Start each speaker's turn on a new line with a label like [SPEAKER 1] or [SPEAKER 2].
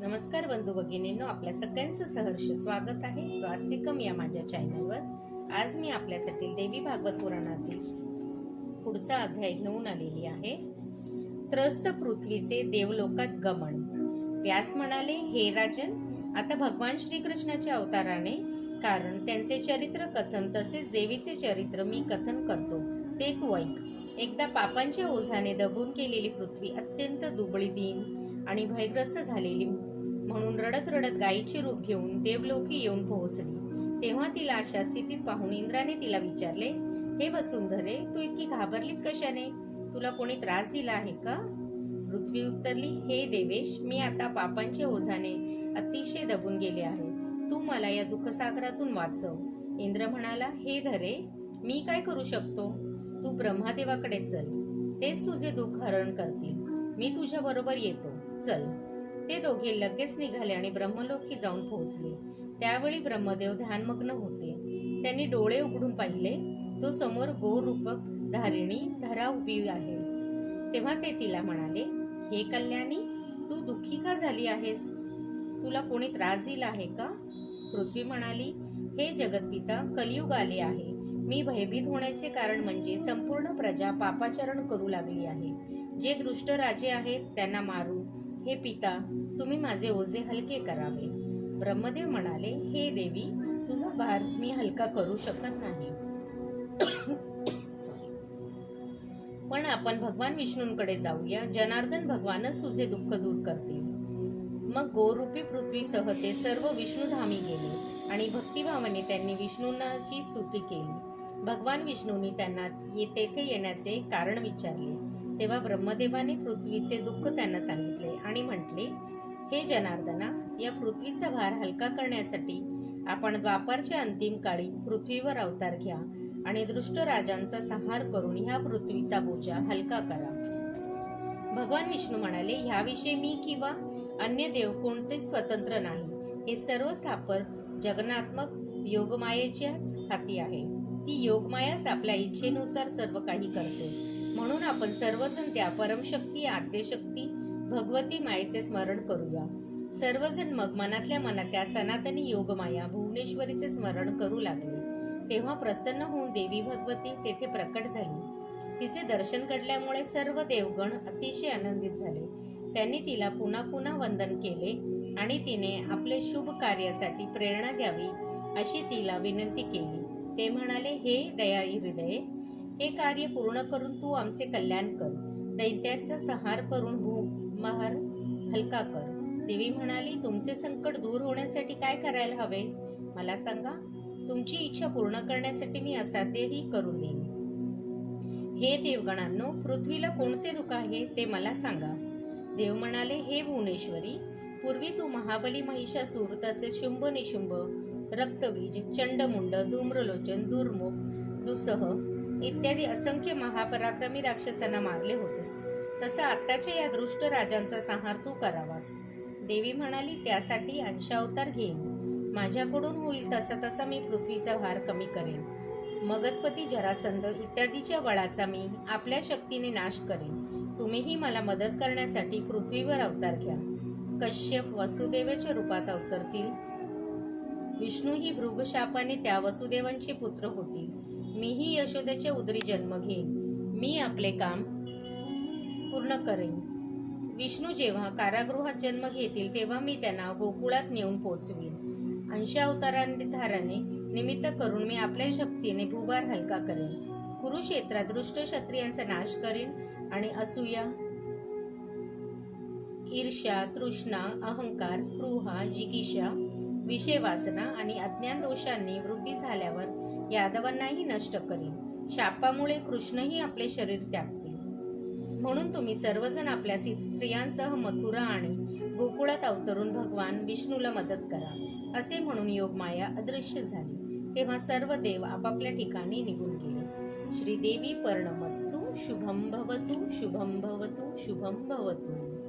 [SPEAKER 1] नमस्कार बंधू भगिनींनो आपल्या सगळ्यांचं सहर्ष स्वागत आहे. स्वास्तिकम या माझ्या चॅनलवर आज मी आपल्यासाठी देवी भागवत पुराणातील पुढचा अध्याय घेऊन आलेली आहे. त्रस्त पृथ्वीचे देवलोकात गमन. व्यास म्हणाले हे राजन आता भगवान श्रीकृष्णाच्या अवताराने कारण त्यांचे चरित्र कथन तसेच देवीचे चरित्र मी कथन करतो. ते तू ऐक. एकदा पापांच्या ओझाने दबून केलेली पृथ्वी अत्यंत दुबळी दिन आणि भयग्रस्त झालेली म्हणून रडत रडत गायीचे रूप घेऊन देवलोकी येऊन पोहोचली. तेव्हा तिला अशा स्थितीत पाहून इंद्राने तिला विचारले हे वसुंधरे तू इतकी घाबरलीस कशाने? तुला कोणी त्रास दिला आहे का? पृथ्वी उत्तरली हे देवेश मी आता पापांचे ओझाने अतिशय दबून गेले आहे. तू मला या दुःखसागरातून वाचव. इंद्र म्हणाला हे धरे मी काय करू शकतो? तू ब्रह्मादेवाकडे चल. तेच तुझे दुःख हरण करतील. मी तुझ्या बरोबर येतो. चल. ते दोघे लगेच निघाले आणि ब्रह्मलोकी जाऊन पोहोचले. त्यावेळी ब्रह्मदेव ध्यानमग्न होते. त्यांनी डोळे उघडून पाहिले. तो समोर गोरूपक धारिणी धरा उभी आहे. तेव्हा ते तिला म्हणाले हे कल्याणी तू दुःखी का झाली आहेस? तुला कोणी त्रास दिला आहे का? पृथ्वी म्हणाली हे जगतपिता कलियुग आले आहे. मी भयभीत होण्याचे कारण म्हणजे संपूर्ण प्रजा पापाचरण करू लागली आहे. जे दृष्ट राजे आहेत त्यांना मारू हे पिता तुम्ही माझे ओझे हलके करावे. ब्रह्मदेव म्हणाले हे देवी तुझा भार मी हलका करू शकत नाही. पण आपण भगवान विष्णूंकडे जाऊया जनार्दन भगवानच तुझे दुःख दूर करतील. मग गोरूपी पृथ्वीसह ते सर्व विष्णुधामी गेले आणि भक्तिभावाने त्यांनी विष्णूंची स्तुती केली. भगवान विष्णूंनी त्यांना तेथे येण्याचे कारण विचारले. तेव्हा ब्रह्मदेवाने पृथ्वीचे दुःख त्यांना सांगितले आणि म्हटले हे जनार्दना या पृथ्वीचा भार हलका करण्यासाठी आपण द्वापरच्या अंतिम काळी पृथ्वीवर अवतार घ्या आणि दृष्ट राजांचा संहार करून ह्या पृथ्वीचा बोजा हलका करा. भगवान विष्णू म्हणाले ह्याविषयी मी किंवा अन्य देव कोणतेच स्वतंत्र नाही. हे सर्व स्थापर जगनात्मक योगमायेच्याच हाती आहे. ती योगमायाच आपल्या इच्छेनुसार सर्व काही करते. म्हणून आपण सर्वजण त्या परमशक्ती आद्यशक्ती भगवती मायेचे स्मरण करूया. सर्वजण मग मनातल्या मनात त्या सनातनी योगमाया भुवनेश्वरीचे स्मरण करू लागले. तेव्हा प्रसन्न होऊन देवी भगवती तेथे प्रकट झाली. तिचे दर्शन घडल्यामुळे सर्व देवगण अतिशय आनंदित झाले. त्यांनी तिला पुन्हा पुन्हा वंदन केले आणि तिने आपले शुभ कार्यासाठी प्रेरणा द्यावी अशी तिला विनंती केली. ते म्हणाले हे दया हृदय हे कार्य पूर्ण करून तू आमचे कल्याण कर. दैत्याचा संहार करून भूमहार हलका कर. देवी म्हणाली तुमचे संकट दूर होण्यासाठी काय करायला हवे? मला सांगा तुमची इच्छा पूर्ण करण्यासाठी मी असाध्यही करून देईन. हे देवगणांनो पृथ्वीला कोणते दुःख आहे ते मला सांगा. देव म्हणाले हे भुवनेश्वरी पूर्वी तू महाबली महिषासूर तसेच शुंभ निशुंभ रक्तबीज चंडमुंड धूम्रलोचन दुर्मुख दुसह इत्यादी असंख्य महापराक्रमी राक्षसांना मारले होतेस. तसं आत्ताच्या या दृष्ट राजांचा संहार तू करावास. देवी म्हणाली त्यासाठी अंशावतार घेईन. माझ्याकडून होईल तसा तसा मी पृथ्वीचा भार कमी करेन. मगधपती जरासंध इत्यादीच्या बळाचा मी आपल्या शक्तीने नाश करेन. तुम्हीही मला मदत करण्यासाठी पृथ्वीवर अवतार घ्या. कश्यप वसुदेवाच्या रूपात अवतरतील. विष्णू ही भृगशापाने त्या वसुदेवांचे पुत्र होतील. मीही यशोदेच्या उदरी जन्म घेईन. मी आपले काम पूर्ण करेन. विष्णू जेव्हा कारागृहात जन्म घेतील तेव्हा मी त्यांना गोकुळात नेऊन पोचवीन. अंशावताराने धाराने निमित्त करून मी आपल्या शक्तीने भूभार हलका करेन. कुरुक्षेत्रात दृष्ट क्षत्रियांचा नाश करेन आणि असूया ईर्ष्या तृष्णा अहंकार स्पृहा जिगीषा विषय वासना आणि अज्ञान दोषांनी वृद्धी झाल्यावर यादवांनाही नष्ट करीन. शापामुळे कृष्णही आपले शरीर त्यागतील. म्हणून तुम्ही सर्वजण आपल्या स्त्रियांसह मथुरा आणि गोकुळात अवतरून भगवान विष्णूला मदत करा. असे म्हणून योगमाया अदृश्य झाली. तेव्हा सर्व देव आपापल्या ठिकाणी निघून गेले. श्रीदेवी पर्णमस्तु शुभम भवतु शुभम भवतु शुभम भवतु.